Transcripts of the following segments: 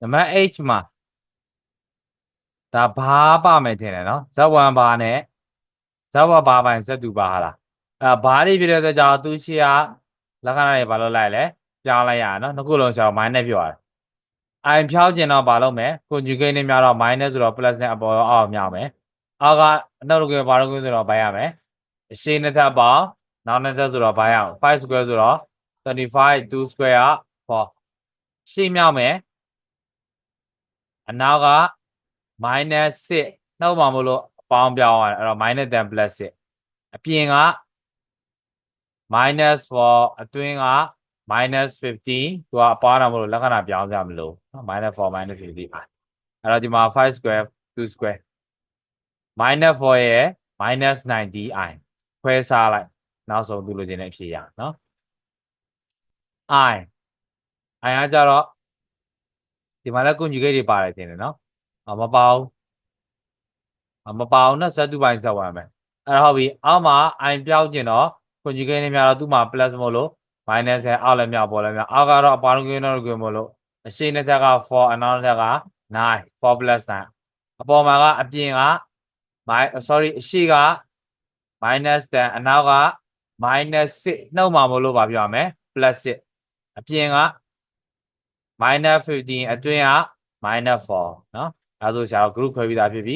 နံပါတ် H မှာဒါဘာပါမယ်ထင်တယ်နော်ဇက်1ဘာနဲ့ဇက်1ဘာပိုင်ဇက်2ဘာဟာလားအဲဘာတွေဖြစ်တဲ့အတွက်ကြောင့်သူရှိကလက္ခဏာတွေဘာလို့လိုက်လဲပြောင်းလိုက်ရအောင်နော်နှစ်ခုလုံးကျွန်တော် minus ပြောရတယ်အိုင်ဖြောင်းကျင်တော့ဘာလုပ်မလဲ conjugate နဲ့များတော့ minus ဆိုတော့ plus နဲ့အပေါ်ရောအောက်မြောက်မယ်အောက်ကအနောက်တစ်ခုဘာလို့ကိုဆိုတော့ဘာရမယ်အရှိနှစ်ထပ်ပေါင်းနောက်နှစ်ထပ်ဆိုတော့ဘာရအောင်5 square ဆိုတော့35 2 square က4ရှေ့မြောက်မယ် အနောက်က minus 6နှုတ်မှာမလို့အပေါင်းပြောင်းရတယ်အဲ့တော့ minus 10 plus 6အပြင်က minus 4အတွင်းက minus 15သူကအပေါင်းတာမလို့လက္ခဏာပြောင်းစရာမလိုနော် minus 4 minus 50အဲ့တော့ဒီမှာ5 square 2 square minus 4ရဲ့ minus 90 i ခွဲစားလိုက်နောက်ဆုံးသူလိုချင်တဲ့အဖြေရနော် i i ကကြတော့ ဒီမှာလည်း conjugate တွေပါတယ်တင်တယ်နော်အမပေါင်းအမပေါင်းနဲ့ဇက်တူပိုင်းဇက်ဝင်မယ်အဲ့တော့ဟုတ်ပြီအောက်မှာ i ပြောင်းကျင်တော့ conjugate နဲ့များတော့သူ့မှာ plus မို့လို့ minus နဲ့အောက်လည်းမြောက်ပေါ်လည်းမြောက်အောက်ကတော့အပါလုံးကင်းတော့ကင်းမို့လို့အရှိနှစ်ထက်က4အနောက်တစ်ထက်က9 4 plus 9အပေါ်မှာကအပြင်က my sorry အရှိက minus 10အနောက်က minus 6နှုတ်မှာမလို့ပါပြောရမယ် plus 6အပြင်က minus 15အတွင်းက minus 4เนาะအဲဆိုဆရာတို့ group ခွဲပြီးသားဖြစ်ပြီ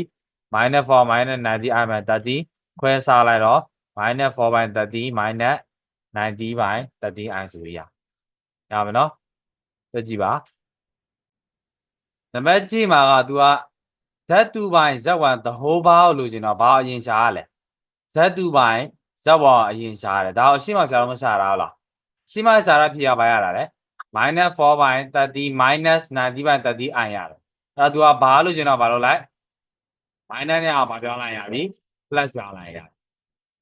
minus 4 minus 90 i minus 30ခွဲစားလိုက်တော့ minus 4 by 30 minus 90 by 30 i ဆိုရရမယ်เนาะကြည့်ကြည့်ပါနံပါတ်ကြည့်မှာက तू က z2 by z1 the whole bar ကိုလိုချင်တော့ဘာအရင်ရှာရလဲ z2 by z1 အရင်ရှာရတယ်ဒါကိုအရှိမရှာတော့မရှာတာဟုတ်လားရှိမရှာရဖြစ်ရပါရတာလေ minus 4 by 30 minus 90 by 30 i ရတယ်အဲ့တော့ तू ကဘာလို့ကျင်တော့ဘာလို့လိုက် minus နဲ့အောင်ဘာပြောင်းလိုက်ရပြီ plus ပြောင်းလိုက်ရ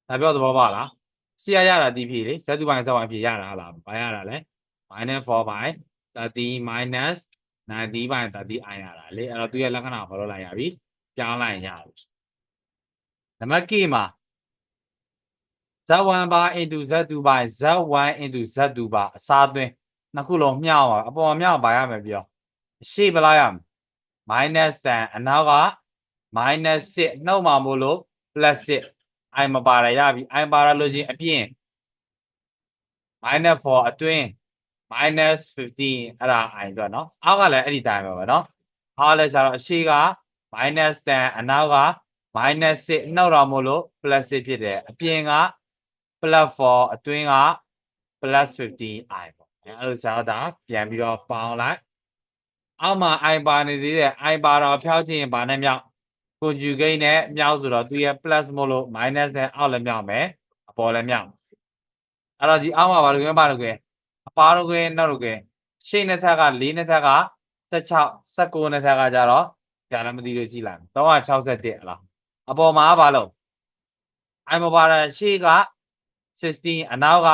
ဒါပြောသဘောပေါက်လားရှေ့ရရတာဒီဖြစ်လေ z2 by z1 ဖြစ်ရတာဟုတ်လားဘာရတာလဲ minus 4 by 30 minus 90 by 30 i ရတာလေအဲ့တော့သူရဲ့လက္ခဏာဘာလို့လိုက်ရပြီပြောင်းလိုက်ရပြီနံပါတ် k မှာ z1 by into z2 by z1 into z2 by အစားသွင်း နှစ်ခုလုံးမြောက်ပါအပေါ်မြောက်ပါရမယ်ပြောရှေ့ပလိုက်ရမယ် minus 10အနောက်က minus 6နှုတ်မှာမို့လို့ plus 6 i မပါရရပြီ i ပါရလို့ချင်းအပြင် minus 4အတွင်း minus 15အဲ့ဒါ i တော့เนาะအောက်ကလည်းအဲ့ဒီတိုင်းပဲပဲเนาะအောက်လည်းဆိုတော့အရှိက minus 10အနောက်က minus 6နှုတ်တော်မို့လို့ plus 6ဖြစ်တယ်အပြင်က plus 4အတွင်းက plus 15 i ပေါ့ ါ့ အဲ့လိုဆိုတော့ဒါပြန်ပြီးတော့ပေါင်းလိုက်အောက်မှာ i ပါနေသေးတယ် i ပါတော့ဖြောက်ချင်ရင်ဘာနဲ့မြောက် conjugate နဲ့မြောက်ဆိုတော့သူရဲ့ plus မို့လို့ minus နဲ့အောက်လည်းမြောက်မယ်အပေါ်လည်းမြောက်အဲ့တော့ဒီအောက်မှာဘာလို့လဲဘာလို့လဲအပါတော့ကွယ်နောက်တော့ကွယ်ရှေ့နှစ်ထက်က၄နှစ်ထက်က16 19နှစ်ထက်ကကြတော့ကြာလည်းမသိလို့ကြည့်လိုက်361ဟလားအပေါ်မှာဘာလို့ i မပါတာရှေ့က16အနောက်က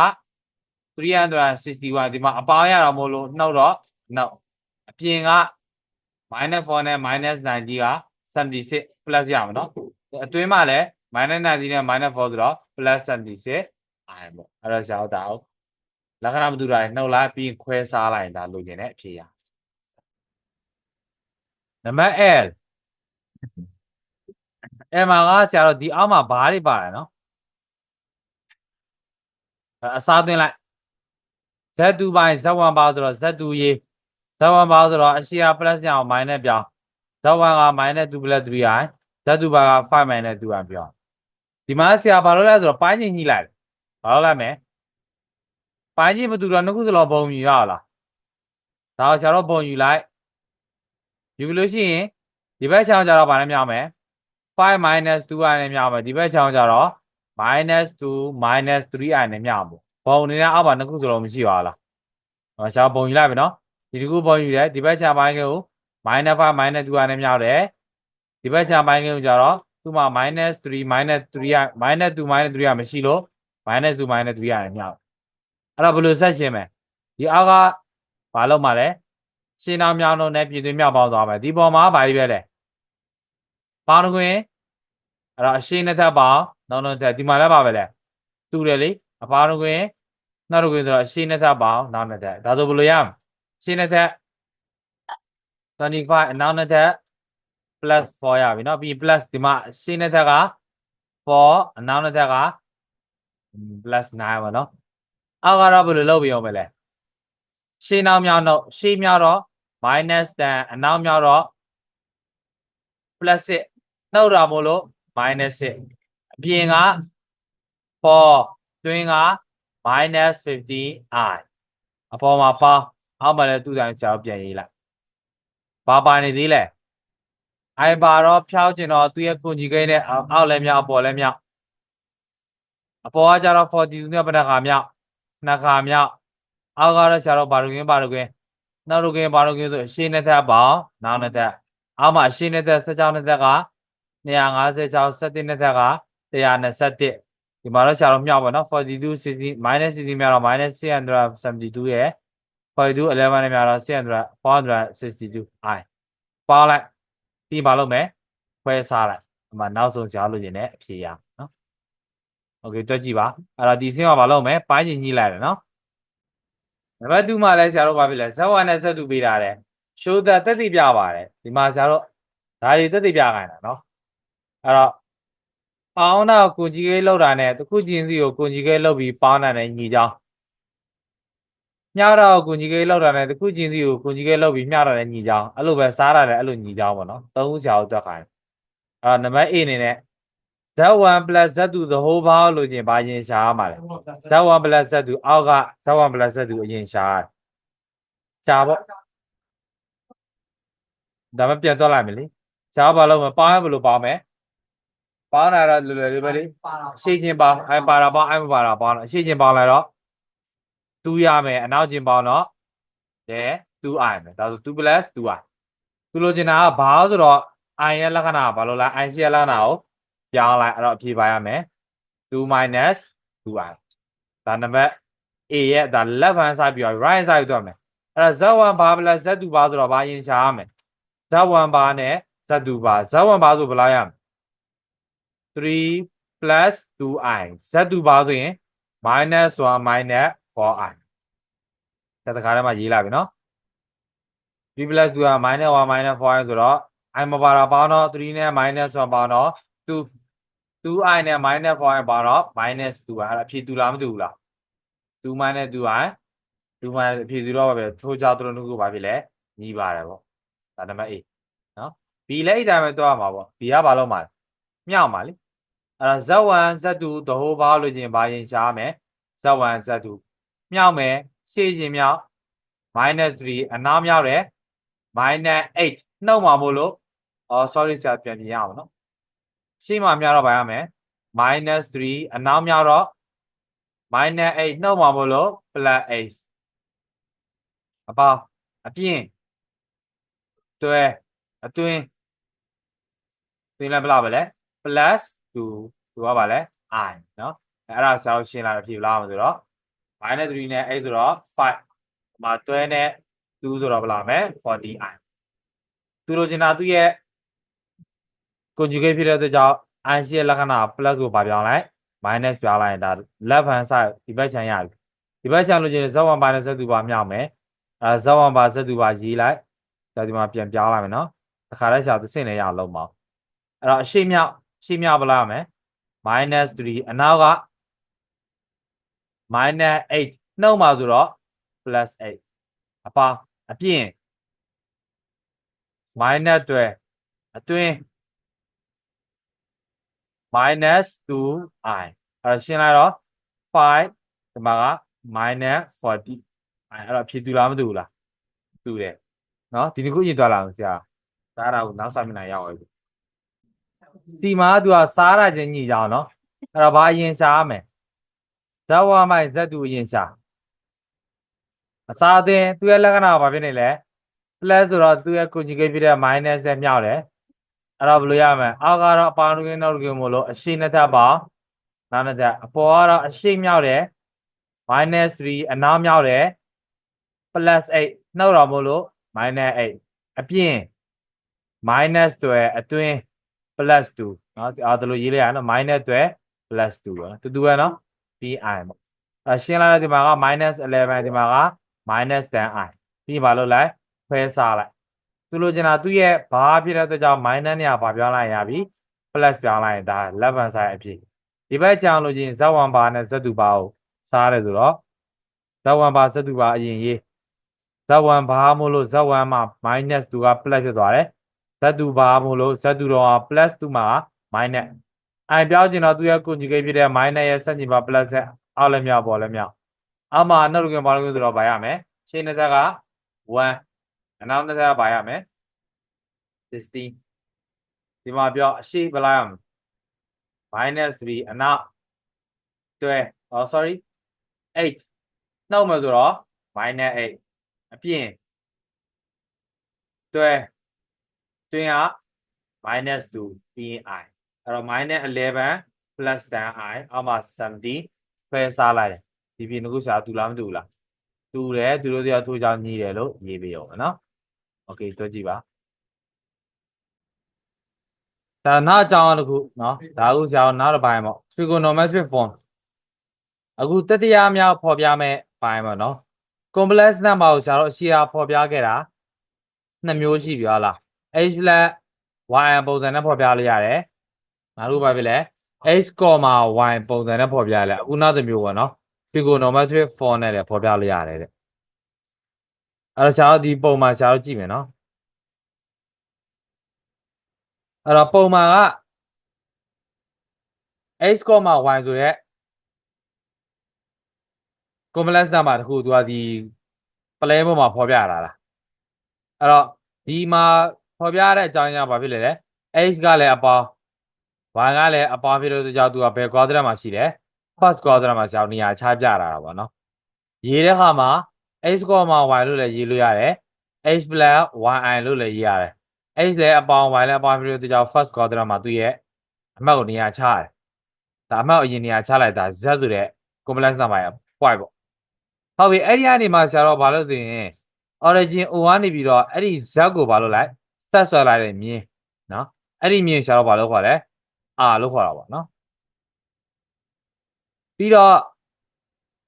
361ဒီမှာအပေါင်းရတော့မို့လို့နှုတ်တော့နှုတ်အပြင်က minus 4နဲ့ minus 90 က76 plus ရမှာနော်အတွင်းမှာလည်း minus 90 နဲ့ minus 4ဆိုတော့ plus 76 i ပေါ့အဲ့တော့ရှာတော့ဒါအောင်လက္ခဏာမတူတာနှုတ်လိုက်ပြီးခွဲစားလိုက်ရင်ဒါလိုချင်တဲ့အဖြေရနံပါတ် L အဲ့မှာကဆရာတို့ဒီအောက်မှာဘားတွေပါတယ်နော်အစားသွင်းလိုက် z2 ပိုင်း z1 ပါဆိုတော့ z2 ရေး z1 ပါဆိုတော့အရှိက plus ညအောင် minus ပြောင်း z1 က minus 2 plus 3i z2 ပါက5 minus 2i ပြောင်းဒီမှာဆရာဘာလို့လဲဆိုတော့ပိုင်းချင်းညှိလိုက်ဘာလို့လဲမယ်ပိုင်းချင်းမတူတော့နှစ်ခုစလုံးပုံယူရအောင်လားဒါတော့ဆရာတို့ပုံယူလိုက်ယူလို့ရှိရင်ဒီဘက်ချောင်းကြတော့ဗာနဲ့မြောက်မယ်5 minus 2i နဲ့မြောက်မယ်ဒီဘက်ချောင်းကြတော့ minus 2 minus 3i နဲ့မြောက်ပေါ့ ပုံနေတဲ့အောက်မှာနှစ်ခုစလုံးမရှိပါလားဟောရှားပုံယူလိုက်ပြီနော်ဒီတစ်ခုပုံယူတယ်ဒီဘက်ချာပိုင်းကို minus 5 minus 2i နဲ့မြောက်တယ်ဒီဘက်ချာပိုင်းကိုကြတော့သူ့မှာ minus 3 minus 3i minus 2 minus 3i မရှိလို့ minus 2 minus 3i နဲ့မြောက်အဲ့တော့ဘယ်လိုဆက်ရှင်းမလဲဒီအောက်ကဘာလုပ်မှာလဲရှင်းအောင်မြောင်းလို့နဲ့ပြည်သွင်းမြောက်ပေါင်းသွားမယ်ဒီပေါ်မှာဘာကြီးပဲလဲပေါင်းတွင်အဲ့တော့အရှင်းနှစ်ထပ်ပေါင်းနောက်နောက်ထပ်ဒီမှာလည်းပါပဲလဲတူတယ်လေအပေါင်းတွင် နောက်တစ်ခုဆိုတော့အရှင်းနှစ်ထပ်ပေါင်းနောက်နှစ်ထပ်ဒါဆိုဘယ်လိုရမလဲရှင်းနှစ်ထပ် 25အနောက်နှစ်ထပ် plus 4ရပြီเนาะပြီး plus ဒီမှာရှင်းနှစ်ထက်က4အနောက်နှစ်ထက်က plus 9ပါเนาะအောက်ကတော့ဘယ်လိုလုပ်ပြီးအောင်မလဲရှင်းနောက်မြောက်တော့ရှင်းမြောက်တော့ minus 10အနောက်မြောက်တော့ plus 6နှုတ်တာမို့လို့ minus 6အပြင်က4တွင်းက minus 50i အပေါ်မှာပေါင်းအောက်မှာလည်းသူ့တိုင်းဆရာတို့ပြန်ရေးလိုက်ဘာပါနေသေးလဲအိုင်ပါတော့ဖြောက်ကျင်တော့သူ့ရဲ့ကွန်ကြီးကိန်းနဲ့အောက်အောက်လည်းမြောက်အပေါ်လည်းမြောက်အပေါ်ကကျတော့42နဲ့ဘယ်နှခါမြောက်နှစ်ခါမြောက်အောက်ကတော့ဆရာတို့ဘာလို့ကင်းဘာလို့ကင်းနောက်လို့ကင်းဘာလို့ကင်းဆိုရှင်းနှစ်ထပ်ပေါင်းနောက်နှစ်ထပ်အောက်မှာရှင်းနှစ်ထပ်16နှစ်ထက်က256 17နှစ်ထက်က121 ဒီမှာတော့ဆရာတို့မြောက်ပါနော်42 60 minus 60မြောက်တော့ minus 672ရဲ့42 11နဲ့မြောက်တော့600 462 i ပါလိုက်ပြီးပါလို့မယ်ခွဲစားလိုက်ဒီမှာနောက်ဆုံးကြားလို့ရင်လည်းအဖြေရနော်โอเคတွက်ကြည့်ပါအဲ့တော့ဒီဆင်းကဘာလုပ်မယ်ပိုင်းချင်ညှိလိုက်တယ်နော်နံပါတ်2မှာလည်းဆရာတို့ဘာဖြစ်လဲဇက်ဝါနဲ့ဇက်တူပေးတာတယ်ရှိုးသက်တက်တိပြပါတယ်ဒီမှာဆရာတို့ဒါတွေတက်တိပြခိုင်းတာနော်အဲ့တော့ ပေါင်းတော့ကိုကြီးကြီးလောက်တာနဲ့တစ်ခုချင်းစီကိုကိုကြီးကြီးလောက်ပြီးပေါင်းတာနဲ့ညီကြောင်းမြားတော့ကိုကြီးကြီးလောက်တာနဲ့တစ်ခုချင်းစီကိုကိုကြီးကြီးလောက်ပြီးမြားတာနဲ့ညီကြောင်းအဲ့လိုပဲစားတာလည်းအဲ့လိုညီကြောင်းပေါ့နော်သုံးခုဆရာတို့တွက်ခိုင်းအဲ့တော့နံပါတ် A အနေနဲ့ z1 z2 the whole power လို့ချင်းဘာရင်ရှာရမှာလဲ z1 z2 အောက်က z1 z2 အရင်ရှာရတယ်ရှာပေါ့ဒါမှပြန်သွားလိုက်မယ်လေရှားဘာလို့မပေါင်းရဘယ်လိုပေါင်းမယ် ပေါင်းတာတော့လွယ်လွယ်လေးပဲလေရှေ့ချင်းပေါင်းအဲပါတာပေါင်းအဲမပါတာပေါင်းတော့ရှေ့ချင်းပေါင်းလိုက်တော့2ရမယ်အနောက်ချင်းပေါင်းတော့ဒဲ 2i မယ်ဒါဆို2 plus 2i သူလိုချင်တာကဘာဆိုတော့ i ရဲ့လက္ခဏာကဘာလို့လဲ i ရှိရဲ့လက္ခဏာကိုပြောင်းလိုက်အဲ့တော့အဖြေပါရမယ်2 minus 2i ဒါနံပါတ် a ရဲ့ဒါ left hand side ပြီးတော့ right hand side သွားမယ်အဲ့ဒါ z1 ဘာ plus z2 ဘာဆိုတော့ဘာရင်ရှာရမယ် z1 ဘာနဲ့ z2 ဘာ z1 ဘာဆိုဘယ်လောက်ရမလဲ 3 plus 2i z2 ဘာဆိုရင် minus 1 minus 4i ဒါတခါတည်းမှာရေးလိုက်ပြီနော်3 plus 2 minus 1 minus 4i ဆိုတော့ i မပါတာပေါင်းတော့3နဲ့ minus 1ပေါင်းတော့2 2i နဲ့ minus 4i ပေါင်းတော့ minus 2i အဲ့ဒါအဖြေတူလားမတူဘူးလား2 minus 2i 2 minus အဖြေတူတော့ပါပဲထိုးကြသူတို့နှစ်ခုပါပြီလေညီးပါတယ်ပေါ့ဒါနံပါတ် A နော် B လည်းအဲ့တိုင်းပဲတွားမှာပေါ့ B ကဘာလို့မှာလဲ မြောက်မှာလေအဲ့ဒါ Z1 Z2 the whole bar လို့ချင်းဘာရင်ရှားမယ် Z1 Z2 မြောက်မယ်ရှေ့ချင်းမြောက် -3 အနောက်မြောက်တယ် -8 နှုတ်မှာမို့လို့အော် sorry ဆရာပြန်ပြင်ရအောင်နော်ရှေ့မှာမြောက်တော့ဗာရမယ် -3 အနောက်မြောက်တော့ -8 နှုတ်မှာမို့လို့ +8 အပေါင်းအပြင်တွဲအတွင်းတွင်းလည်းဘယ်လောက်ပဲလဲ plus 2သူကပါလဲ i နော်အဲ့ဒါဆောက်ရှင်းလာဖြေလာမှာဆိုတော့ minus 3နဲ့8ဆိုတော့5မှာတွဲနဲ့2ဆိုတော့ဘယ်လောက်မလဲ 40i သူလိုချင်တာသူ့ရဲ့ conjugate ဖြစ်တဲ့အတွက်ကြောင့် i ရှိရဲ့လက္ခဏာ plus ကိုပါပြောင်းလိုက် minus ပြောင်းလိုက်ရင်ဒါ left hand side ဒီဘက်ခြမ်းရပြီဒီဘက်ခြမ်းလိုချင်ရင် z1 minus z2 ပါမြောက်မယ်အဲ z1 ပါ z2 ပါရေးလိုက်ဒါဒီမှာပြန်ပြောင်းလိုက်မယ်နော်တခါလဲရှာသူစင့်နေရအောင်လုံးပါအဲ့တော့အရှိမြောက် ရှိမြောက်ဘလားမယ် -3 အနောက်က -8 နှုတ်မှာဆိုတော့ +8 အပါအပြင် minus တွဲအတွင်း -2i အဲ့တော့ရှင်းလိုက်တော့5ဒီမှာက -40 အဲ့တော့ဖြည့်တူလားမတူဘူးလားတူတယ်နော်ဒီနှစ်ခုရင်သွားလာအောင်ဆရာစားတာကိုနောက်ဆက်မျက်နှာရောက်ပြီ စီမာကသူကစားရခြင်းညှိကြအောင်နော်အဲ့တော့ဘာအရင်ရှားမယ်ဇဝမိုင်ဇတူအရင်ရှားအစားအသင်းသူရဲ့လက္ခဏာကဘာဖြစ်နေလဲ plus ဆိုတော့သူရဲ့ conjugate ဖြစ်တဲ့ minus နဲ့မြောက်တယ်အဲ့တော့ဘယ်လိုရမလဲအောက်ကတော့အပေါင်းကင်းနောက်ကင်းမို့လို့အရှိနှစ်ထပ်ပါနောက်နှစ်ထပ်အပေါ်ကတော့အရှိမြောက်တယ် minus 3အနောက်မြောက်တယ် plus 8နှုတ်တော်မို့လို့ minus 8အပြင် minus တွဲအတွင်း plus 2နော်အာဒါလို့ရေးလိုက်ရနော် minus တွဲ plus 2ပေါ့နော်တူတူပဲနော် pi ပေါ့အရှင်းလိုက်တဲ့ဒီမှာက minus 11ဒီမှာက minus 10i ပြီးပါလို့လိုက်ဖဲစားလိုက်သူလိုချင်တာသူ့ရဲ့ဘာဖြစ်တဲ့အတွက်ကြောင့် minus နဲ့ဘာပြောင်းလိုက်ရပြီ plus ပြောင်းလိုက်ရင်ဒါ left hand side အဖြစ်ဒီဘက်ကြောင်လို့ချင်း z1 bar နဲ့ z2 bar ကိုစားရဲဆိုတော့ z1 bar z2 bar အရင်ရေး z1 bar မို့လို့ z1 မှာ minus 2က plus ဖြစ်သွားတယ် z2 ဘာမို့လို့ z2 တော့ plus 2မှာ minus အဲ့ပြောင်းချင်တော့သူရဲ့ conjugate ဖြစ်တဲ့ minus ရဲ့ဆက်ညီပါ plus နဲ့အောက်လည်းမြောက်ပေါ်လည်းမြောက်အောက်မှာနောက်တစ်ခုဘာလို့လဲဆိုတော့ဗာရမယ်ရှင်းတဲ့ဇက်က1အနောက်တစ်ဇက်ကဗာရမယ်16ဒီမှာပြောအရှိဘယ်လိုက်အောင် minus 3အနောက်တွဲ oh sorry 8နှုတ်မယ်ဆိုတော့ minus 8အပြင်တွဲ တွင်းက minus 2 pi အဲ့တော့ minus 11 plus 10i အောက်မှာ70ဖယ်စားလိုက်တယ်ဒီပြင်တစ်ခုရှာတူလားမတူဘူးလားတူတယ်သူတို့တရားထိုးချောင်းညီတယ်လို့ရေးပေးအောင်နော်โอเคတွက်ကြည့်ပါဒါနောက်အကြောင်းတစ်ခုနော်ဒါအခုရှာအောင်နောက်တစ်ပိုင်းပေါ့ trigonometric form အခုတတိယမြောက်ဖော်ပြမဲ့ပိုင်းပေါ့နော် complex number ကိုရှာတော့အရှိအားဖော်ပြခဲ့တာနှစ်မျိုးရှိပြီဟု တ်လား h flat y ပုံစံနဲ့ဖော်ပြလို့ရတယ်ငါတို့ဘာဖြစ်လဲ x, y ပုံစံနဲ့ဖော်ပြလဲအခုနောက်တစ်မျိုးပေါ့နော် trigonometric form နဲ့လည်းဖော်ပြလို့ရတယ်တဲ့အဲ့တော့ရှားဒီပုံမှာရှားကြည့်မယ်နော်အဲ့တော့ပုံမှာက x, y ဆိုရက် complex number တခုသူကဒီ plane ပေါ်မှာဖော်ပြရတာလားအဲ့တော့ဒီမှာ ဖော်ပြရတဲ့အကြောင်းအရာဘာဖြစ်လဲလဲ x ကလည်းအပေါင်း y ကလည်းအပေါင်းဖြစ်လို့ကြောင့်သူကဘယ် quadrant မှာရှိတယ် first quadrant မှာကြောင့်နေရာချပြတာပါနော်ရေးတဲ့ခါမှာ x, y လို့လည်းရေးလို့ရတယ် x plus y လို့လည်းရေးရတယ် x လည်းအပေါင်း y လည်းအပေါင်းဖြစ်လို့ကြောင့် first quadrant မှာသူ့ရဲ့အမှတ်ကိုနေရာချရတယ်ဒါအမှတ်အရင်နေရာချလိုက်တာ z ဆိုတဲ့ complex number ရဲ့ point ပေါ့ဟုတ်ပြီအဲ့ဒီကနေမှဆရာတော်ဘာလို့ဆိုရင် origin o ကနေပြီးတော့အဲ့ဒီ z ကိုဘာလို့လိုက် ဆက်ဆွဲလိုက်တဲ့မြင်းနော်အဲ့ဒီမြင်းဆရာတော်ဘာလို့ခေါ်လဲ r လို့ခေါ်တာပေါ့နော်ပြီးတော့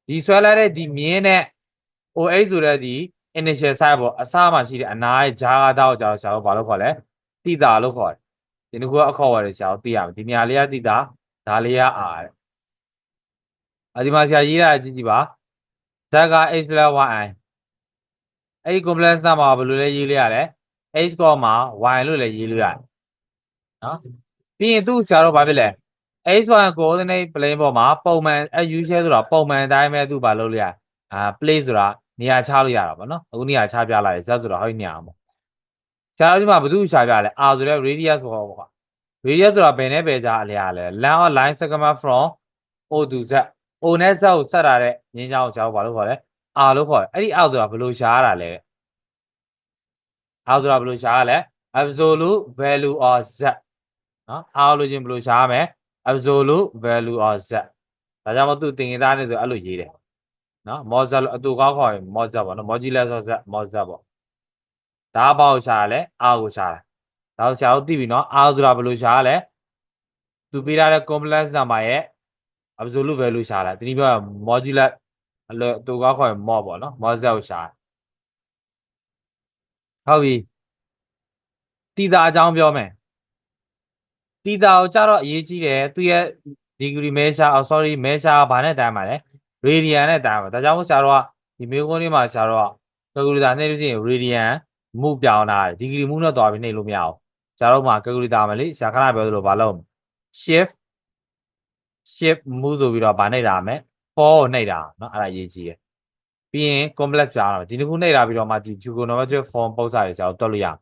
ဒီဆွဲလိုက်တဲ့ဒီမြင်းနဲ့ OH ဆိုတဲ့ဒီ initial site ပေါ့အစမှာရှိတဲ့အနားရဲ့ဂျာကာတော့ကြာတော့ဆရာတို့ဘာလို့ခေါ်လဲတိတာလို့ခေါ်တယ်ဒီတစ်ခုကအခေါ်ဝယ်တယ်ဆရာတို့သိရမယ်ဒီနေရာလေးကတိတာဒါလေးက r တဲ့အဲဒီမှာဆရာရေးတာကြည့်ကြည့်ပါဇက်က h plus y အဲ့ဒီ complex number ဘယ်လိုလဲရေးလိုက်ရလဲ h ကောမှာ y လို့လည်းရေးလို့ရတယ်နော်ပြီးရင်သူ့ဆရာတို့ဘာဖြစ်လဲ h1 coordinate plane ပေါ်မှာပုံမှန်အဲ usual ဆိုတာပုံမှန်အတိုင်းပဲသူ့ဘာလုပ်လို့ရအာ place ဆိုတာနေရာချလို့ရတာပေါ့နော်အခုနေရာချပြလိုက် z ဆိုတာဟောဒီနေရာမှာဆရာတို့ဒီမှာဘယ်သူချပြလဲ r ဆိုတဲ့ radius ပေါ့ပေါ့ radius ဆိုတာဘယ်နဲ့ပဲကြားအလျားလဲ line or line segment from o to z o နဲ့ z ကိုဆက်တာတဲ့ငင်းချောင်းကိုဆရာတို့ဘာလို့ခေါ်လဲ r လို့ခေါ်တယ်အဲ့ဒီ r ဆိုတာဘယ်လိုရှားရတာလဲ r ဆိုတာဘယ်လိုရှားရလဲ absolute value of z နော် r လို့ချင်းဘယ်လိုရှားရမလဲ absolute value of z ဒါကြောင့်မသူတင်သားနေဆိုအဲ့လိုရေးတယ်နော် mod z လို့အတူကောက်ခေါ်ရင် mod z ပေါ့နော် modulus of z mod z ပေါ့ဒါဘာကိုရှားရလဲ r ကိုရှားတယ်ဒါကိုရှားလို့သိပြီနော် r ဆိုတာဘယ်လိုရှားရလဲသူပေးထားတဲ့ complex number ရဲ့ absolute value ရှားတယ်ဒီနည်းပြော modulus အလို့သူကောက်ခေါ်ရင် mod ပေါ့နော် mod z ကိုရှား ဟုတ်ပြီတိတာအကြောင်းပြောမယ်တီတာကိုကြတော့အရေးကြီးတယ်သူရဲ့ degree measure oh sorry measure ဘာနဲ့တိုင်းပါလဲ radian နဲ့တိုင်းပါဒါကြောင့်မို့ဆရာတို့ကဒီမေကုန်းလေးမှာဆရာတို့က calculator နှိပ်လို့ရှိရင် radian မှုပြောင်းတာ degree မှုနဲ့တွားပြီးနှိပ်လို့မရအောင်ဆရာတို့မှာ calculator မှာလေဆရာခဏပြောသလိုဘာလုပ် shift shift မှုဆိုပြီးတော့ဗာနှိပ်တာမယ် for ကိုနှိပ်တာเนาะအဲ့ဒါအရေးကြီးတယ် ပြီးရင် complex ပြောင်းတာဒီတစ်ခုနှိပ်တာပြီးတော့မှဒီ trigonometric form ပုံစံတွေဆရာတို့တွက်လို့ရအောင်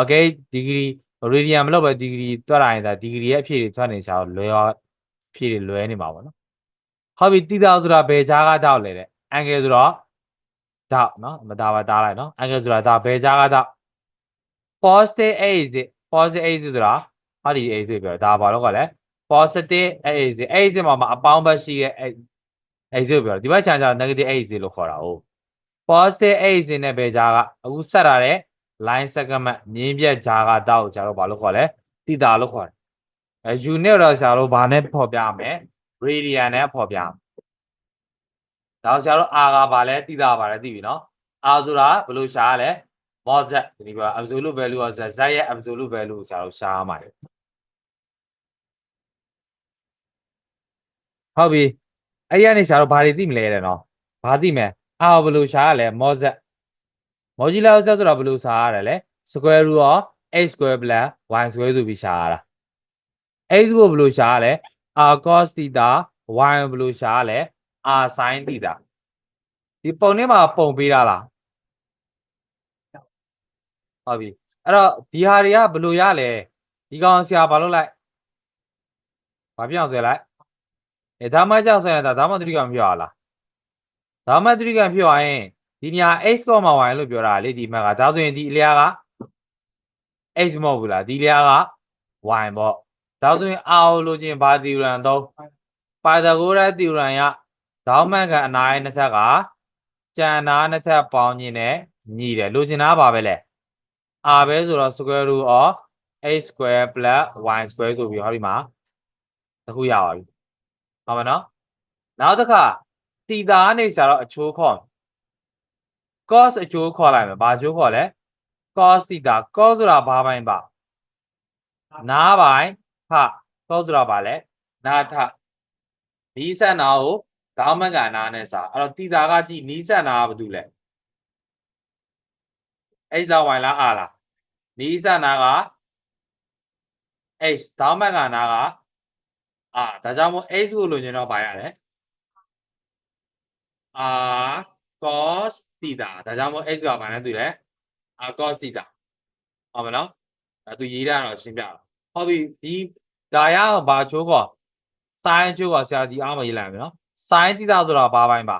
okay degree ရေဒီယံမလို့ပဲဒီဂရီတွက်လာရင်ဒါဒီဂရီရဲ့အဖြစ်တွေထွက်နေချာလွယ်ရောအဖြစ်တွေလွယ်နေမှာပေါ့နော်ဟုတ်ပြီတိတာဆိုတာဘယ်ကြားကတောက်လဲတဲ့အန်ဂယ်ဆိုတော့တောက်နော်မတာပါတားလိုက်နော်အန်ဂယ်ဆိုတာဒါဘယ်ကြားကတောက် positive axis positive axis ဆိုတာဟာဒီ axis ပြောဒါဘာလို့ကလဲ positive axis axis မှာမှာအပေါင်းဘက်ရှိရဲ့ axis ပြောဒီဘက်ခြမ်းကျ negative axis လို့ခေါ်တာဟုတ် positive axis နဲ့ဘယ်ကြားကအခုဆက်ရတဲ့ line segment မြင်းပြက်ဂျာကတောက်ဂျာတော့ဘာလို့ခေါ်လဲတိတာလို့ခေါ်တယ်အဲ unit တော့ဂျာတော့ဘာနဲ့ဖော်ပြမယ် radian နဲ့ဖော်ပြမယ်ဒါဂျာတော့ r ကဘာလဲတိတာဘာလဲသိပြီနော် r ဆိုတာဘယ်လိုရှားရလဲ mod z ဒီက absolute value of z z ရဲ့ absolute value ကိုဆရာတို့ရှားမှာလေဟုတ်ပြီ အဲ့ဒီကနေဆရာတို့ဘာတွေသိမလဲတဲ့နော်ဘာသိမလဲအာဘယ်လိုရှားရလဲ mod z modular z ဆိုတာဘယ်လိုရှားရတယ်လဲ square root of x square plus y square ဆိုပြီးရှားရတာ x ကိုဘယ်လိုရှားရလဲ r cos theta y ကိုဘယ်လိုရှားရလဲ r sin theta ဒီပုံထဲမှာပုံပေးတာလားဟုတ်ပြီအဲ့တော့ဒီဟာတွေကဘယ်လိုရလဲဒီကောင်ဆရာဘာလုပ်လိုက်ဘာပြောင်းဆွဲလိုက် အဲဒါမှကြောက်ဆွဲရတာဒါမှသတိကမပြောရလားဒါမှသတိကပြောရရင်ဒီနေရာ x, y လို့ပြောတာလေဒီမှတ်ကဒါဆိုရင်ဒီအလျားက x မဟုတ်ဘူးလားဒီလျားက y ပေါ့ဒါဆိုရင် r ကိုလိုချင်ဘာတီရန်တော့ပါသဂိုရတီရန်ရဒေါင်းမှတ်ကအနာရဲ့နှစ်ထက်ကကြံနာနှစ်ထက်ပေါင်းခြင်းနဲ့ညီတယ်လိုချင်တာပါပဲလေ r ပဲဆိုတော့ square root of x square plus y square ဆိုပြီးဟောဒီမှာတစ်ခုရပါပြီ ဟုတ်မနော်နောက်တစ်ခါတီတာကနေဆရာတော့အချိုးခေါ် cos အချိုးခေါ်လိုက်မယ်ဘာအချိုးခေါ်လဲ cos တီတာ cos ဆိုတာဘာပိုင်းပါနားပိုင်းဖ cos ဆိုတာဘာလဲနားထနီးစက်နာကိုဒေါင်းမကနားနဲ့စာအဲ့တော့တီတာကကြည့်နီးစက်နာကဘာတူလဲ x လား y လား r လားနီးစက်နာက x ဒေါင်းမကနာက r ဒါကြောင့်မို့ x ကိုလိုချင်တော့ဘာရလဲ r cos theta ဒါကြောင့်မို့ x ကဘာနဲ့တူလဲ r cos theta ဟုတ်မနော်ဒါသူရေးတာတော့ရှင်းပြတာဟုတ်ပြီဒီဒါရအောင်ဘာချိုးကော sin ချိုးကောဆရာဒီအားမရေးလိုက်မယ်နော် sin theta ဆိုတာဘာပိုင်းပါ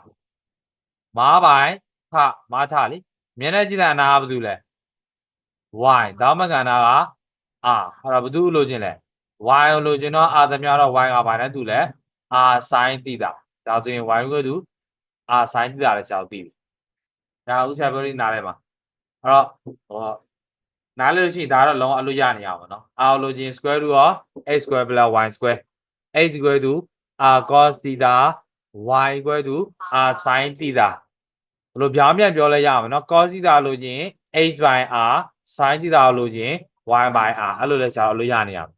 မားပိုင်းဖမားထလေမျက်နှာကြည့်တဲ့အနာကဘာတူလဲ y ဒါမှမကန်တာက r အဲ့တော့ဘာတူလိုချင်လဲ y ကိုလိုချင်တော့ r သမျှတော့ y ကဘာနဲ့တူလဲ r sin theta ဒါဆိုရင် y ကိုတူ r sin theta လည်းဆရာတို့သိပြီဒါဥစ္စာပြောလို့နားလဲပါအဲ့တော့ဟောနားလဲလို့ရှိရင်ဒါတော့လုံးဝအလို့ရနေရပါတော့။ r လိုချင် square root of x square plus y square x equal to r cos theta y equal to r sin theta ဘယ်လိုပြောင်းပြန်ပြောလဲရမှာနော် cos theta လိုချင် x by r sin theta လိုချင် y by r အဲ့လိုလဲဆရာတို့အလို့ရနေရမှာ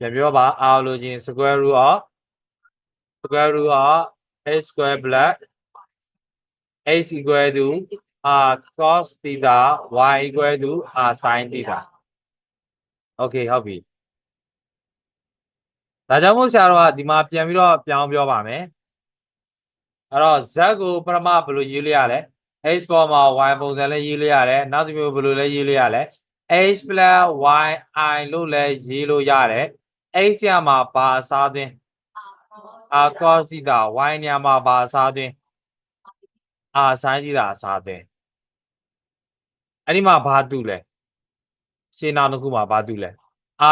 ပြန်ပြောပါ r လိုချင် square root of square root of x square plus x equal to r cos theta y equal to r sin theta okay ဟုတ်ပြီဒါကြောင့်မို့ဆရာတော်ကဒီမှာပြန်ပြီးတော့ပြောင်းပြောပါမယ်အဲ့တော့ z ကိုပရမဘယ်လိုရေးလို့ရလဲ x, y ပုံစံနဲ့ရေးလို့ရတယ်နောက်တစ်မျိုးဘယ်လိုလဲရေးလို့ရလဲ x y i လို့လည်းရေးလို့ရတယ် x ရမှာပါအစားသွင်း r cos theta y ညမှာပါအစားသွင်း r sin theta အစားသွင်းအဲ့ဒီမှာဘာတူလဲရှင်းနောက်တစ်ခုမှာဘာတူလဲ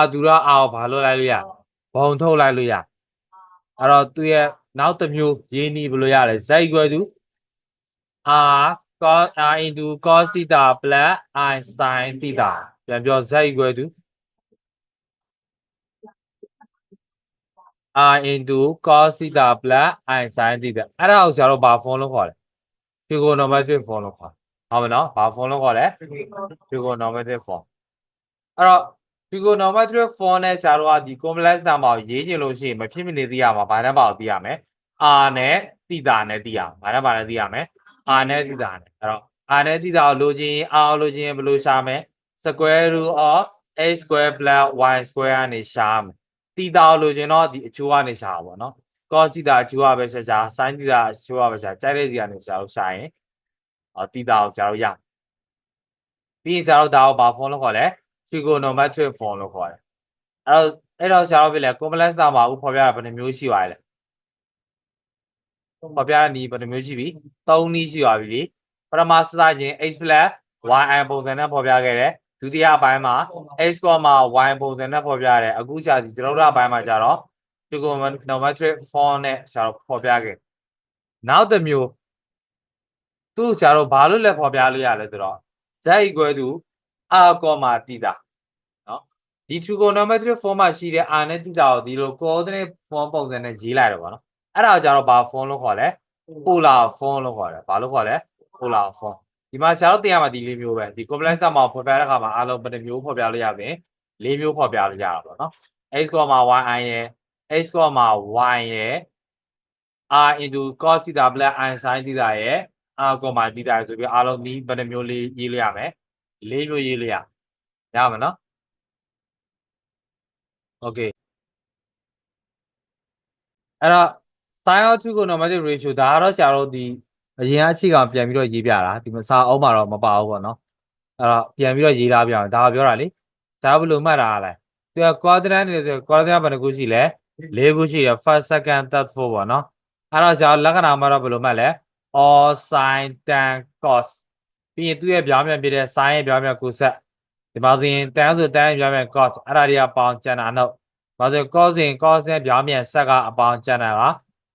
r တူတော့ r ကိုဘာလို့လိုက်လို့ရဘုံထုတ်လိုက်လို့ရအဲ့တော့သူရဲ့နောက်တစ်မျိုးရေးနီးဘယ်လိုရလဲ z equal to r cos r into cos theta plus i sin theta ပြန်ပြော z equal to r into cos theta plus i sin theta အဲ့ဒါကိုဆရာတို့ဘာ form လို့ခေါ်လဲ trigonometric form လို့ခေါ်ဟုတ်မနော်ဘာ form လို့ခေါ်လဲ trigonometric form အဲ့တော့ trigonometric form နဲ့ဆရာတို့ကဒီ complex number ကိုရေးချင်လို့ရှိရင်မဖြစ်မနေသိရမှာဘာနဲ့ပါကိုသိရမယ် r နဲ့ theta နဲ့သိရမှာဘာနဲ့ပါနဲ့သိရမယ် r နဲ့ theta နဲ့အဲ့တော့ r နဲ့ theta ကိုလိုချင် r ကိုလိုချင်ဘယ်လိုရှာမလဲ square root of x square plus y square ကနေရှာမယ် theta ကိုလိုချင်တော့ဒီအချိုးကနေရှာပါဘောနော် cos theta အချိုးကပဲရှာရှာ sin theta အချိုးကပဲရှာကြိုက်တဲ့စီကနေရှာလို့ရှာရင်ဟော theta ကိုရှာလို့ရပြီးရင်ဆရာတို့ဒါကိုဘာ form လို့ခေါ်လဲ trigonometric form လို့ခေါ်တယ်အဲ့တော့အဲ့တော့ဆရာတို့ပြလဲ complex number ကိုဖော်ပြရဘယ်နှမျိုးရှိပါလဲဖော်ပြရနည်းဘယ်နှမျိုးရှိပြီ၃နည်းရှိပါပြီပထမစစချင်း x plus y ပုံစံနဲ့ဖော်ပြခဲ့တယ် ဒုတိယအပိုင်းမှာ x, y ပုံစံနဲ့ဖော်ပြရတယ်အခုဆရာဒီကျွန်တော်တို့အပိုင်းမှာကျတော့ trigonometric form နဲ့ဆရာတို့ဖော်ပြခဲ့နောက်တစ်မျိုးသူ့ဆရာတို့ဘာလို့လဲဖော်ပြလို့ရလဲဆိုတော့ z equal to r, theta နော်ဒီ trigonometric form မှာရှိတဲ့ r နဲ့ theta ကိုဒီလို coordinate form ပုံစံနဲ့ရေးလိုက်တော့ဗောနော်အဲ့ဒါကိုကျတော့ဘာ form လို့ခေါ်လဲ polar form လို့ခေါ်တယ်ဘာလို့ခေါ်လဲ polar form ဒီမှာဆရာတို့တင်ရမှာဒီလေးမျိုးပဲဒီ complex sum မှာဖော်ပြတဲ့အခါမှာအားလုံးဘယ်နှမျိုးဖော်ပြလို့ရပြင်လေးမျိုးဖော်ပြလို့ရတာပေါ့နော် x square မှာ y i ရယ် x square မှာ y ရယ် r into cos theta plus i sin theta ရယ် r comma theta ရယ်ဆိုပြီးအားလုံးဒီဘယ်နှမျိုးလေးရေးလို့ရမယ်လေးမျိုးရေးလို့ရရမယ်နော် okay အဲ့တော့ sin of 2 trigonometric ratio ဒါကတော့ဆရာတို့ဒီ အရင်အချိန်ကပြန်ပြီးတော့ရေးပြတာဒီမှာစာအုပ်မှာတော့မပါဘူးပေါ့နော်အဲ့တော့ပြန်ပြီးတော့ရေးလာပြအောင်ဒါကပြောတာလေဒါဘယ်လိုမှတ်တာလဲသူက quadrant နေဆို quadrant ဘယ်နှခုရှိလဲ၄ခုရှိတယ် first second third fourth ပေါ့နော်အဲ့တော့ဆရာလက္ခဏာမှာတော့ဘယ်လိုမှတ်လဲ all sin tan cos ပြီးရင်သူ့ရဲ့ပြောင်းပြန်ပြတဲ့ sin ရဲ့ပြောင်းပြန် cos ဒီမှာဆိုရင် tan ဆို tan ရဲ့ပြောင်းပြန် cos အဲ့ဒါတွေကပေါင်းကျန်တာတော့ဘာလို့ cos ရင် cos နဲ့ပြောင်းပြန်ဆက်က အပေါင်းကျန်တာက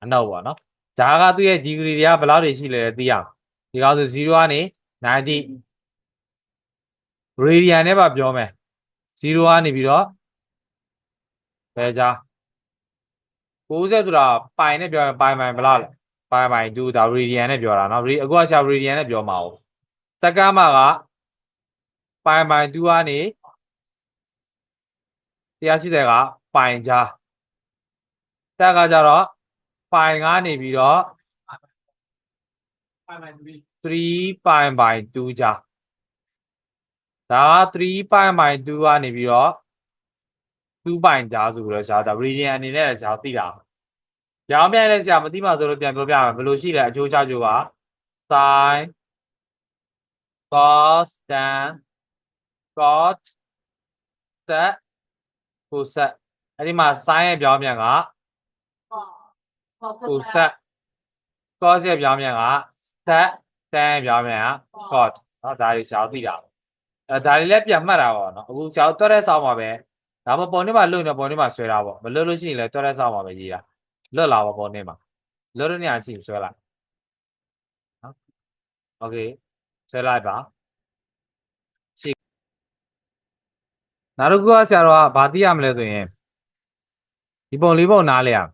အနောက်ပေါ့နော် ဒါကသူ့ရဲ့ degree တွေကဘယ်လောက်တွေရှိလဲသိရအောင်ဒီကောင်ဆို0ကနေ90 radian နဲ့ပါပြောမယ်0ကနေပြီးတော့ဘယ်ကြား60ဆိုတာပိုင်နဲ့ပြောရင်ပိုင်ပိုင်ဘယ်လောက်လဲပိုင်ပိုင်2ဒါ radian နဲ့ပြောတာနော်အခုကရှာ radian နဲ့ပြောမှာ哦စက္ကမကပိုင်ပိုင်2ကနေ180ကပိုင်ကြားတက်ကကြတော့ ပိုင်ကနေပြီးတော့3ပိုင်ပိုင်2ကြားဒါက3ပိုင်ပိုင်2ကနေပြီးတော့2ပိုင်ကြားဆိုပြီးတော့ရှားဒါ radian အနေနဲ့လည်းရှားသိတာရောင်းပြန်လဲရှားမသိမှဆိုလို့ပြန်ပြောပြမယ်ဘယ်လိုရှိလဲအကျိုးချကျိုးက sin cos tan cot sec cos အဲ့ဒီမှာ sin ရဲ့ပြောင်းပြန်က ကိုဆက်ကော့စ်ရဲ့ပြောင်းပြန်ကဆက်တန်းပြောင်းပြန်က cot နော်ဒါတွေရှားသိတာပေါ့အဲဒါတွေလည်းပြန်မှတ်တာပေါ့နော်အခုရှားတော့တဲ့ဆောင်းပါပဲဒါမှပေါ်နေမှာလွတ်နေပေါ်နေမှာဆွဲတာပေါ့မလွတ်လို့ရှိရင်လည်းတော့တဲ့ဆောင်းပါပဲရေးတာလွတ်လာပါပေါ်နေမှာလွတ်တဲ့နေရာရှိဆွဲလိုက်နော် okay ဆွဲလိုက်ပါနောက်တစ်ခုကဆရာတော်ကဗာတိရမလဲဆိုရင်ဒီပုံလေးပုံနားလဲရအောင်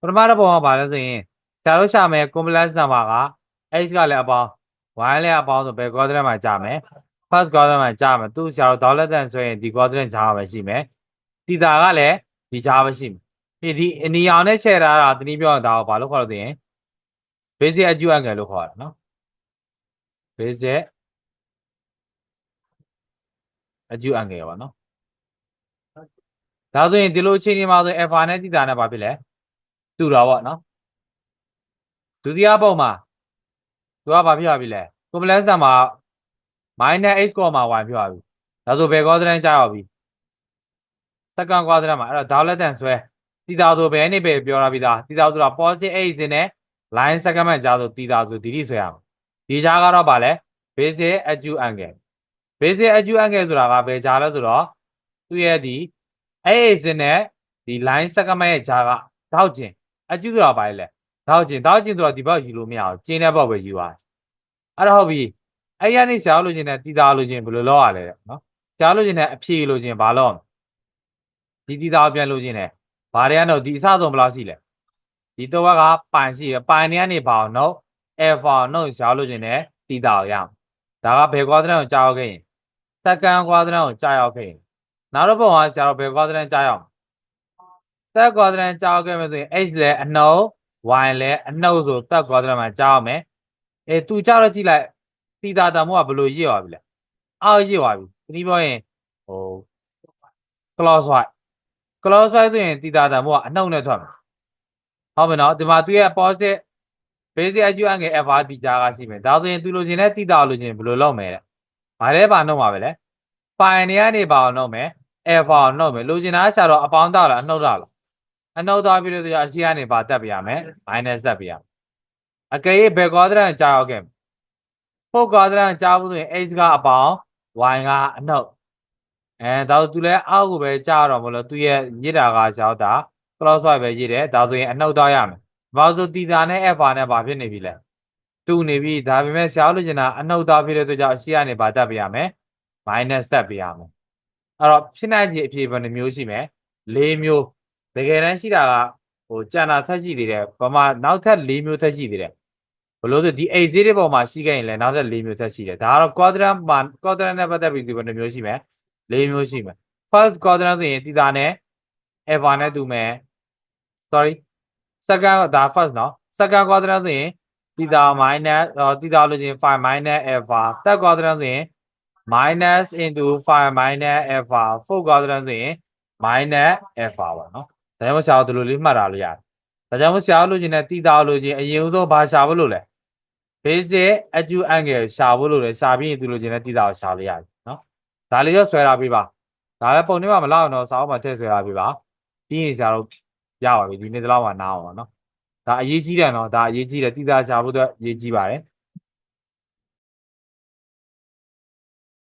ပထမတစ်ပုံကဘာလဲဆိုရင်ဆရာတို့ရှာမယ် complex number က h ကလည်းအပေါင်း y လည်းအပေါင်းဆိုဘယ် quadrant မှာကြာမယ် first quadrant မှာကြာမယ်သူဆရာတို့ dollar sign ဆိုရင်ဒီ quadrant ကြာမှာရှိမယ်တီတာကလည်းဒီကြာမှာရှိမယ်ဒီဒီအနီအောင်နဲ့ချဲ့ထားတာတနည်းပြောရင်ဒါကိုဘာလို့ခေါ်လို့သိရင် basic acute angle လို့ခေါ်တာနော် basic acute angle ပါနော်ဒါဆိုရင်ဒီလိုအခြေအနေမှာဆို alpha နဲ့တီတာနဲ့ဘာဖြစ်လဲ တူတာပေါ့နော်ဒုတိယပုံမှာသူကဘာဖြစ်သွားပြီလဲ complex number minus x ကောမှာ y ဖြစ်သွားပြီဒါဆိုဘယ် quadrant ကြာရောက်ပြီ second quadrant မှာအဲ့တော့ dollar sign ဆွဲတီတာဆိုဘယ်နဲ့ပဲပြောရပြီးသားတီတာဆိုတာ positive x စင်းနဲ့ line second မှာကြာဆိုတီတာဆိုဒီတိဆွဲရမှာဒီကြားကတော့ဗာလဲ basic acute angle basic acute angle ဆိုတာကဘယ်ကြားလဲဆိုတော့သူ့ရဲ့ဒီ x စင်းနဲ့ဒီ line second ရဲ့ကြားကထောက်ခြင်း အကျူဆိုတာဘာလဲထောက်ခြင်းထောက်ခြင်းဆိုတော့ဒီဘက်ယူလို့မရအောင်ကျင်းတဲ့ဘက်ပဲယူရတယ်အဲ့တော့ဟုတ်ပြီအဲ့ရနေရှားလို့ခြင်းနဲ့တီတာလို့ခြင်းဘယ်လိုလုပ်ရလဲနော်ရှားလို့ခြင်းနဲ့အဖြေလို့ခြင်းဘာလုပ်ဒီတီတာပြန်လို့ခြင်းနဲ့ဘာတွေကတော့ဒီအစဆုံးဘယ်လောက်ရှိလဲဒီတော့ကပိုင်ရှိရပိုင်နေကနေပါအောင်နော် alpha နော်ရှားလို့ခြင်းနဲ့တီတာကိုရအောင်ဒါကဘယ် quadrant ကိုကြာရောက်ခဲ့ရင် second quadrant ကိုကြာရောက်ခဲ့ရင်နောက်တစ်ပုံကရှားတော့ဘယ် quadrant ကြာရောက် third quadrant ကြာရောက်ခဲ့မယ်ဆိုရင် h လည်းအနှုတ် y လည်းအနှုတ်ဆို third quadrant မှာကြာအောင်မယ်အဲသူကြာတော့ကြည့်လိုက်သီတာတန်မို့ကဘယ်လိုရည်သွားပြီလဲအောက်ရည်သွားပြီဒီပြောရင်ဟို clockwise clockwise ဆိုရင်သီတာတန်မို့ကအနှုတ်နဲ့ထွက်မယ်ဟုတ်မယ်နော်ဒီမှာသူရဲ့ positive basic acute angle alpha ဒီကြားကရှိမယ်ဒါဆိုရင်သူလိုချင်တဲ့သီတာလိုချင်ဘယ်လိုလုပ်မလဲဘာလဲပါနှုတ်ပါပဲလေပိုင်နေရနေပါအောင်နှုတ်မယ် alpha အောင်နှုတ်မယ်လိုချင်တာရှာတော့အပေါင်းတော့လားအနှုတ်တော့လား အနှုတ်သွားပြီးလို့ဆိုရင်အရှိကနေပါတက်ပြရမယ် minus တက်ပြရမယ်အကယ်၍ဘယ် quadrant ကြာရောက်ခဲ့ဖို့ quadrant ကြာဖို့ဆိုရင် x ကအပေါင်း y ကအနှုတ်အဲဒါဆိုသူလည်းအောက်ကိုပဲကြာတော့မလို့သူရဲ့ရစ်တာကရောက်တာ clockwise ပဲရစ်တယ်ဒါဆိုရင်အနှုတ်သွားရမယ်ဘာလို့ဆိုတီတာနဲ့ alpha နဲ့ဘာဖြစ်နေပြီလဲတူနေပြီဒါပေမဲ့ရှားလို့ကျင်တာအနှုတ်သားဖြစ်တဲ့အတွက်ကြောင့်အရှိကနေပါတက်ပြရမယ် minus တက်ပြရမယ်အဲ့တော့ဖြစ်နိုင်ခြေအဖြစ်ဘယ်နှမျိုးရှိမယ်၄မျိုး တကယ်တမ်းရှိတာကဟိုကြံတာဆက်ရှိသေးတယ်ဗမာနောက်ထပ်၄မျိုးဆက်ရှိသေးတယ်ဘလို့ဆိုဒီ AC တွေပေါ်မှာရှိခဲ့ရင်လည်းနောက်ထပ်၄မျိုးဆက်ရှိတယ်ဒါကတော့ quadrant မှာ quadrant နဲ့ပတ်သက်ပြီးဒီဘယ်နှမျိုးရှိမလဲ၄မျိုးရှိမယ် first quadrant ဆိုရင်သီတာနဲ့ alpha နဲ့တူမယ် sorry second ဒါ first နော် second quadrant ဆိုရင်သီတာ minus သီတာလို့ချင်း phi minus alpha third quadrant ဆိုရင် minus into phi minus alpha fourth quadrant ဆိုရင် minus alpha ပါနော် ဒါကြောင့်ဆရာတို့ဒီလိုလေးမှတ်တာလို့ရတယ်ဒါကြောင့်ဆရာတို့လိုချင်တဲ့တိတာလိုချင်အရင်ဆုံးဘာရှာဖို့လို့လဲ basic acute angle ရှာဖို့လို့လဲရှာပြီးရင်သူလိုချင်တဲ့တိတာကိုရှာလို့ရတယ်နော်ဒါလေးရောဆွဲထားပေးပါဒါလည်းပုံထဲမှာမလောက်တော့စာအုပ်မှာထည့်ဆွဲထားပေးပါပြီးရင်ဆရာတို့ရပါပြီဒီနေ့တလောက်မှာနားအောင်ပါနော်ဒါအရေးကြီးတယ်နော်ဒါအရေးကြီးတယ်တိတာရှာဖို့အတွက်အရေးကြီးပါတယ်